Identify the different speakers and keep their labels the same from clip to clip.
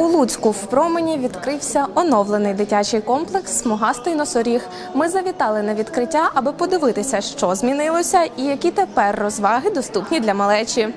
Speaker 1: У Луцьку в промені відкрився оновлений дитячий комплекс Смугастий носоріг. Ми завітали на відкриття, аби подивитися, що змінилося і які тепер розваги доступні для малечі.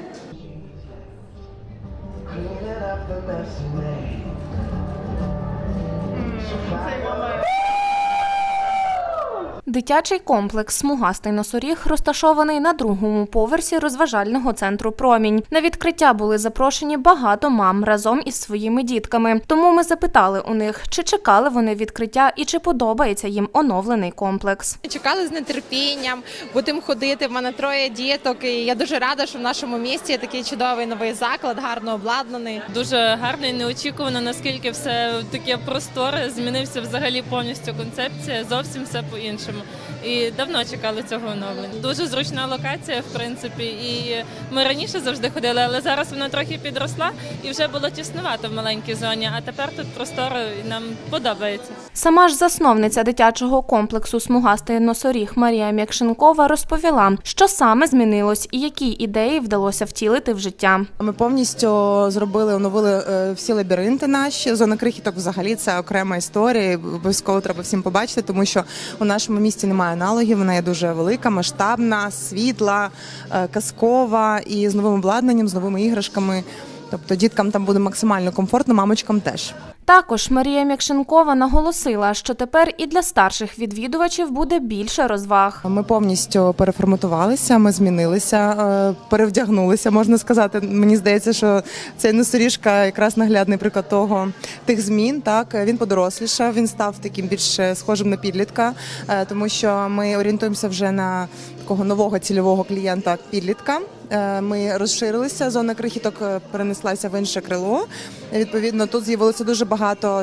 Speaker 1: Дитячий комплекс Смугастий носоріг розташований на другому поверсі розважального центру Промінь. На відкриття були запрошені багато мам разом із своїми дітками. Тому ми запитали у них, чи чекали вони відкриття і чи подобається їм оновлений комплекс.
Speaker 2: Чекали з нетерпінням, будемо ходити. В мене троє діток, і я дуже рада, що в нашому місті є такий чудовий новий заклад, гарно обладнаний.
Speaker 3: Дуже гарно і неочікувано, наскільки все таке просторе. Змінився взагалі повністю концепція, зовсім все по-іншому. І давно чекали цього оновлення. Дуже зручна локація, в принципі. І ми раніше завжди ходили, але зараз вона трохи підросла і вже було тіснувато в маленькій зоні. А тепер тут просторо і нам подобається.
Speaker 1: Сама ж засновниця дитячого комплексу Смугастий носоріг Марія М'якшенкова розповіла, що саме змінилось і які ідеї вдалося втілити в життя.
Speaker 4: Ми повністю зробили, оновили е, всі лабіринти наші. Зона крихіток взагалі це окрема історія. Обов'язково треба всім побачити, тому що у нашому місті немає аналогів. Вона є дуже велика, масштабна, світла, е, казкова і з новим обладнанням, з новими іграшками. Тобто діткам там буде максимально комфортно, мамочкам теж.
Speaker 1: Також Марія М'якшенкова наголосила, що тепер і для старших відвідувачів буде більше розваг.
Speaker 4: Ми повністю переформатувалися, ми змінилися, е, перевдягнулися. Можна сказати. Мені здається, що цей носоріжка якраз наглядний приклад того тих змін. Так він подорослішав, він став таким більш схожим на підлітка, е, тому що ми орієнтуємося вже на такого нового цільового клієнта підлітка. Е, Ми розширилися. Зона крихіток перенеслася в інше крило. Відповідно, тут з'явилося дуже багато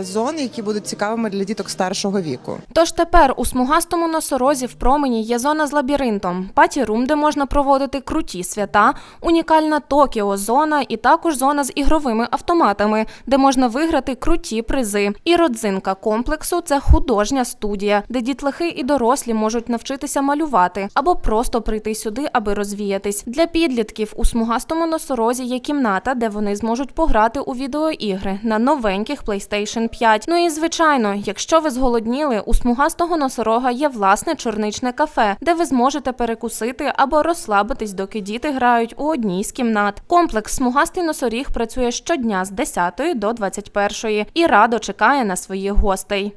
Speaker 4: зон, які будуть цікавими для діток старшого віку.
Speaker 1: Тож тепер у смугастому носорозі в промені є зона з лабіринтом, паті-рум, де можна проводити круті свята, унікальна Токіо-зона і також зона з ігровими автоматами, де можна виграти круті призи. І родзинка комплексу це художня студія, де дітлахи і дорослі можуть навчитися малювати або просто прийти сюди, аби розвіятись. Для підлітків у смугастому носорозі є кімната, де вони зможуть пограти у відеоігри на новеньких PlayStation 5. Ну і звичайно, якщо ви зголодніли, у смугастого носорога є власне чорничне кафе, де ви зможете перекусити або розслабитись, доки діти грають у одній з кімнат. Комплекс смугастий носоріг працює щодня з 10 до 21 і радо чекає на своїх гостей.